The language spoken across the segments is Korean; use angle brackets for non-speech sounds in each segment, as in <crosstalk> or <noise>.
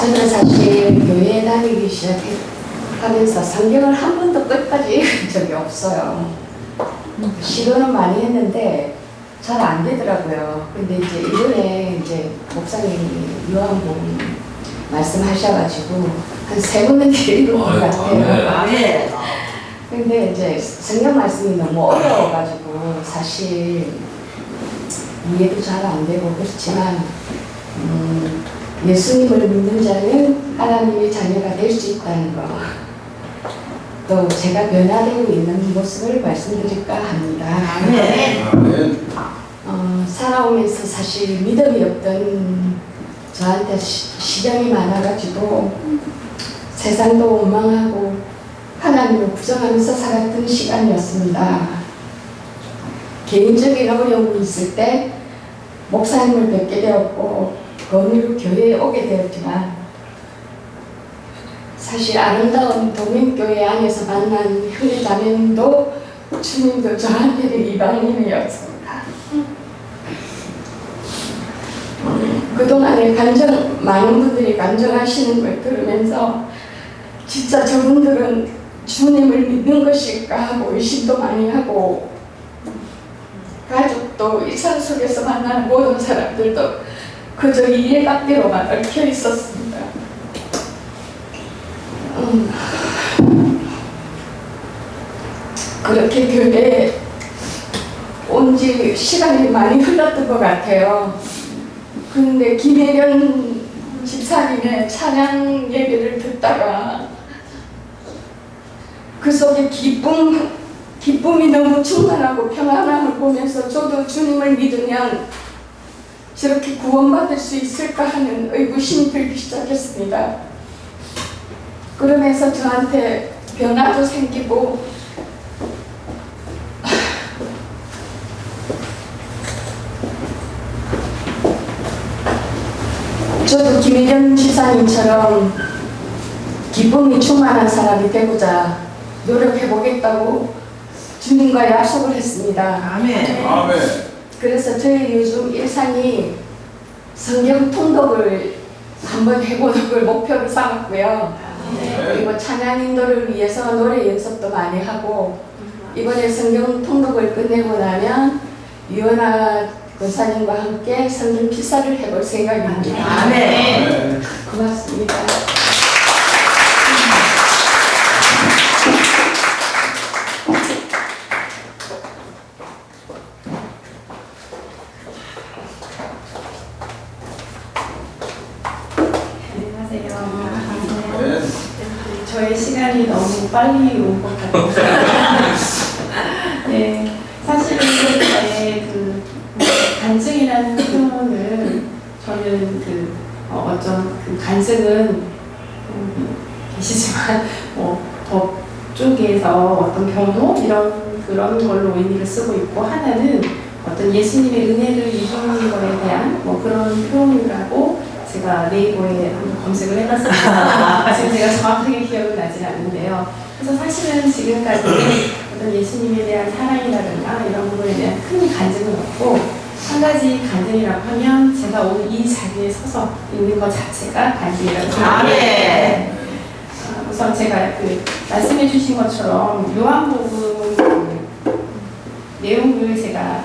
저는 사실 교회 다니기 시작하면서 성경을 한 번도 끝까지 읽은 적이 없어요. 시도는 많이 했는데 잘 안 되더라고요. 근데 이제 이번에 이제 목사님이 요한복음 말씀하셔가지고 한 세 번은 <laughs> 읽은 것 같아요. 아멘. 근데 이제 성경 말씀이 너무 어려워가지고 사실 이해도 잘 안 되고 그렇지만 음, 예수님을 믿는 자는 하나님의 자녀가 될 수 있다는 거. 또 제가 변화되고 있는 모습을 말씀드릴까 합니다. 아멘. 아멘. 어, 살아오면서 사실 믿음이 없던 저한테 시, 시련이 많아가지고 세상도 원망하고 하나님을 부정하면서 살았던 시간이었습니다. 개인적인 어려움이 있을 때 목사님을 뵙게 되었고 그 은혜로 교회에 오게 되었지만 사실 아름다운 동행교회 안에서 만난 형제 자매님도 주님도 저한테는 이방인이었습니다. 그동안에 간정, 많은 분들이 간정하시는 걸 들으면서 진짜 저분들은 주님을 믿는 것일까 하고 의심도 많이 하고 가족도 일상 속에서 만나는 모든 사람들도 그저 이해관계로만 얽혀 있었습니다. 음, 그렇게 교회에 온 지 시간이 많이 흘렀던 것 같아요. 근데 김혜련 집사님의 찬양 예배를 듣다가 그 속에 기쁨, 기쁨이 너무 충만하고 평안함을 보면서 저도 주님을 믿으면 저렇게 구원받을 수 있을까 하는 의구심이 들기 시작했습니다. 그러면서 저한테 변화도 생기고 저도 김혜련 지사님처럼 기쁨이 충만한 사람이 되고자 노력해 보겠다고 주님과 약속을 했습니다. 아멘. 아멘. 그래서 저희 요즘 일상이 성경 통독을 한번 해보는 걸 <laughs> 목표로 삼았고요. 그리고 찬양 인도를 위해서 노래 연습도 많이 하고 이번에 성경 통독을 끝내고 나면 유연아 권사님과 함께 성경 피사를 해볼 생각입니다. 아멘. 아멘. 고맙습니다. 안녕하세요. 아멘. 저의 시간이 너무 빨리 온 것 같아요. 네, 사실은 저의 그 간증이라는 표현을 저는 그 어, 어떤 그 간증은 음, 계시지만 뭐법 쪽에서 어떤 경로 이런 그런 걸로 의미를 쓰고 있고 하나는 어떤 예수님의 은혜를 입은 거에 대한 뭐 그런 표현이라고 제가 네이버에 한번 검색을 해봤습니다. 지금 제가 정확하게 기억은 나진 않는데요. 그래서 사실은 지금까지 어떤 예수님에 대한 사랑이라든가 이런 부분에 대한 큰 간증은 없고 한 가지 간증이라고 하면 제가 오늘 이 자리에 서서 있는 것 자체가 간증이라고 생각합니다. 아멘. 아, 우선 제가 그 말씀해 주신 것처럼 요한복음 그 내용을 제가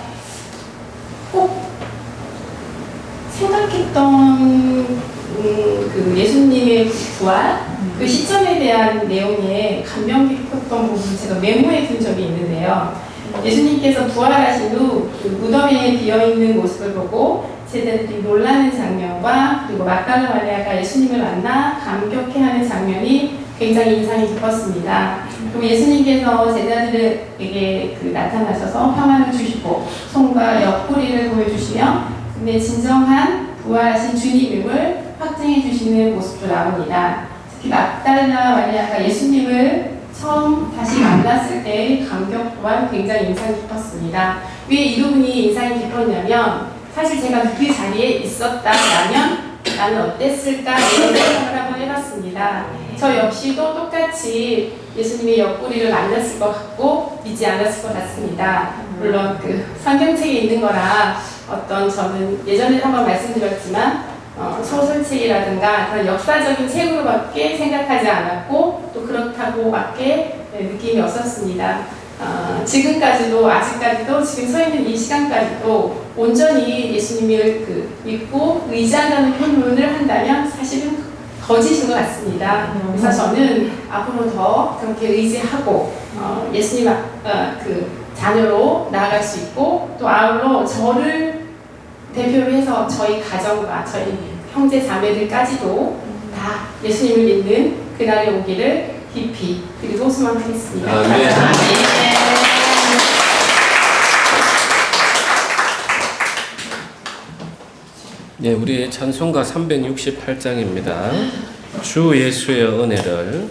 생각했던 음, 그 예수님의 부활 그 시점에 대한 내용에 감명 깊었던 부분 제가 메모해 둔 적이 있는데요. 예수님께서 부활하신 후 그 무덤에 비어 있는 모습을 보고 제자들이 놀라는 장면과 그리고 막달라 마리아가 예수님을 만나 감격해하는 장면이 굉장히 인상이 깊었습니다. 그리고 예수님께서 제자들에게 그 나타나셔서 평안을 주시고 손과 옆구리를 보여주시며 근데 진정한 부활하신 주님임을 확증해 주시는 모습도 나옵니다. 특히 막달라 마리아가 예수님을 처음 다시 만났을 때의 감격 또한 굉장히 인상 깊었습니다. 왜 이 부분이 인상이 깊었냐면 사실 제가 그 자리에 있었다라면 나는 어땠을까 이런 생각을 한번 해봤습니다. 저 역시도 똑같이 예수님의 옆구리를 만났을 것 같고 믿지 않았을 것 같습니다. 물론 그 성경책에 있는 거라 어떤 저는 예전에 한번 말씀드렸지만 어, 소설책이라든가 그런 역사적인 책으로밖에 생각하지 않았고 또 그렇다고밖에 네, 느낌이 없었습니다. 어, 지금까지도 아직까지도 지금 서 있는 이 시간까지도 온전히 예수님을 그 믿고 의지한다는 표현을 한다면 사실은 거짓인 것 같습니다. 그래서 저는 앞으로 더 그렇게 의지하고 어, 예수님 아- 어, 그 자녀로 나아갈 수 있고 또 아울러 저를 대표로 해서 저희 가정과 저희 형제 자매들까지도 다 예수님을 믿는 그날이 오기를 깊이 그리고 소망하겠습니다. 아멘. 네, 우리 찬송가 368장입니다. 주 예수의 은혜를